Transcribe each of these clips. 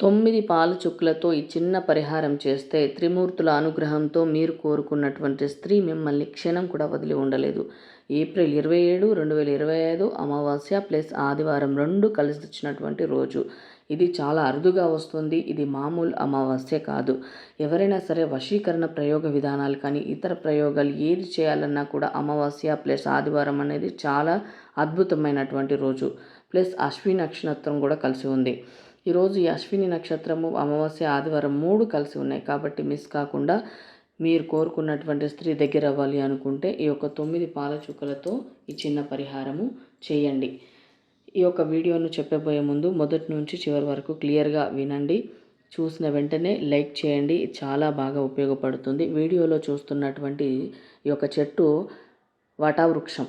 తొమ్మిది పాల చుక్కలతో ఈ చిన్న పరిహారం చేస్తే త్రిమూర్తుల అనుగ్రహంతో మీరు కోరుకున్నటువంటి స్త్రీ మిమ్మల్ని క్షణం కూడా వదిలి ఉండలేదు. ఏప్రిల్ ఇరవై ఏడు రెండు వేల ఇరవై ఐదు అమావాస్య ప్లస్ ఆదివారం రెండు కలిసి వచ్చినటువంటి రోజు. ఇది చాలా అరుదుగా వస్తుంది. ఇది మామూలు అమావాస్య కాదు. ఎవరైనా సరే వశీకరణ ప్రయోగ విధానాలు కానీ ఇతర ప్రయోగాలు ఏది చేయాలన్నా కూడా అమావాస్య ప్లస్ ఆదివారం అనేది చాలా అద్భుతమైనటువంటి రోజు. ప్లస్ అశ్వి నక్షత్రం కూడా కలిసి ఉంది. ఈరోజు ఈ అశ్విని నక్షత్రము అమావాస్య ఆదివారం మూడు కలిసి ఉన్నాయి. కాబట్టి మిస్ కాకుండా మీరు కోరుకున్నటువంటి స్త్రీ దగ్గర అవ్వాలి అనుకుంటే ఈ యొక్క తొమ్మిది పాల చుక్కలతో ఈ చిన్న పరిహారము చేయండి. ఈ యొక్క వీడియోను చెప్పబోయే ముందు మొదటి నుంచి చివరి వరకు క్లియర్గా వినండి. చూసిన వెంటనే లైక్ చేయండి. చాలా బాగా ఉపయోగపడుతుంది. వీడియోలో చూస్తున్నటువంటి ఈ యొక్క చెట్టు వటావృక్షం.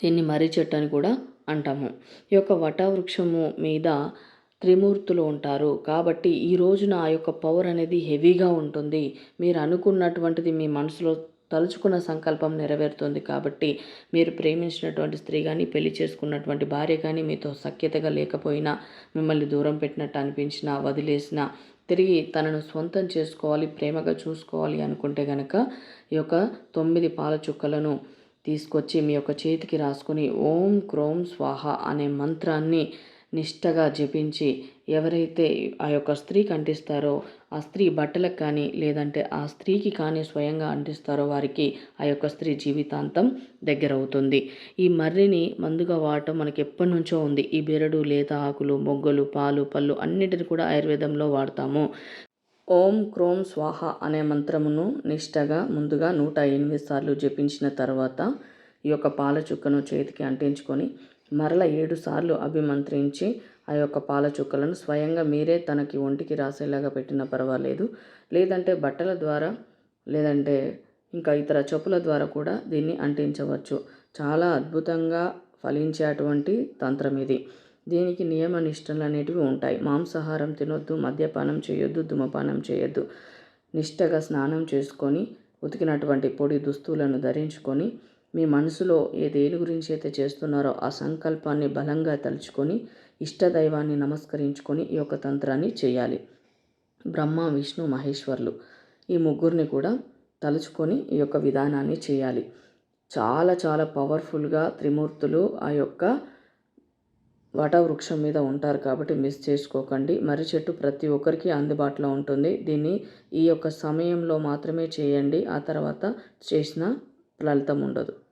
దీన్ని మర్రి చెట్టు అని కూడా అంటాము. ఈ యొక్క వటవృక్షము మీద త్రిమూర్తులు ఉంటారు. కాబట్టి ఈ రోజున ఆ యొక్క పవర్ అనేది హెవీగా ఉంటుంది. మీరు అనుకున్నటువంటిది మీ మనసులో తలుచుకున్న సంకల్పం నెరవేరుతుంది. కాబట్టి మీరు ప్రేమించినటువంటి స్త్రీ కానీ పెళ్ళి చేసుకున్నటువంటి భార్య కానీ మీతో సఖ్యతగా లేకపోయినా మిమ్మల్ని దూరం పెట్టినట్టు అనిపించినా వదిలేసినా తిరిగి తనను సొంతం చేసుకోవాలి ప్రేమగా చూసుకోవాలి అనుకుంటే కనుక ఈ యొక్క తొమ్మిది పాల చుక్కలను తీసుకొచ్చి మీ యొక్క చేతికి రాసుకొని ఓం క్రోం స్వాహ అనే మంత్రాన్ని నిష్టగా జపించి ఎవరైతే ఆ యొక్క స్త్రీకి అంటిస్తారో ఆ స్త్రీ బట్టలకు కానీ లేదంటే ఆ స్త్రీకి కానీ స్వయంగా అంటిస్తారో వారికి ఆ యొక్క స్త్రీ జీవితాంతం దగ్గర అవుతుంది ఈ మర్రిని మందుగా వాడటం మనకి ఎప్పటి నుంచో ఉంది. ఈ బెరడు లేత ఆకులు మొగ్గలు పాలు పళ్ళు అన్నిటిని కూడా ఆయుర్వేదంలో వాడతాము. ఓం క్రోం స్వాహ అనే మంత్రమును నిష్టగా ముందుగా నూట ఎనిమిది సార్లు జపించిన తర్వాత ఈ యొక్క పాల చుక్కను చేతికి అంటించుకొని మరల ఏడుసార్లు అభిమంత్రించి ఆ యొక్క పాల చుక్కలను స్వయంగా మీరే తనకి ఒంటికి రాసేలాగా పెట్టినా పర్వాలేదు. లేదంటే బట్టల ద్వారా లేదంటే ఇంకా ఇతర చెప్పుల ద్వారా కూడా దీన్ని అంటించవచ్చు. చాలా అద్భుతంగా ఫలించేటువంటి తంత్రం ఇది. దీనికి నియమ నిష్టలు అనేటివి ఉంటాయి. మాంసాహారం తినొద్దు మద్యపానం చేయొద్దు ధూమపానం చేయొద్దు. నిష్టగా స్నానం చేసుకొని ఉతికినటువంటి పొడి దుస్తులను ధరించుకొని మీ మనసులో ఏ దేని గురించి అయితే చేస్తున్నారో ఆ సంకల్పాన్ని బలంగా తలుచుకొని ఇష్టదైవాన్ని నమస్కరించుకొని ఈ యొక్క తంత్రాన్ని చేయాలి. బ్రహ్మ విష్ణు మహేశ్వర్లు ఈ ముగ్గురిని కూడా తలుచుకొని ఈ యొక్క విధానాన్ని చేయాలి. చాలా చాలా పవర్ఫుల్గా త్రిమూర్తులు ఆ యొక్క వటవృక్షం మీద ఉంటారు కాబట్టి మిస్ చేసుకోకండి. మర్రి చెట్టు ప్రతి ఒక్కరికి అందుబాటులో ఉంటుంది. దీన్ని ఈ యొక్క సమయంలో మాత్రమే చేయండి. ఆ తర్వాత చేసిన ఫలితం ఉండదు.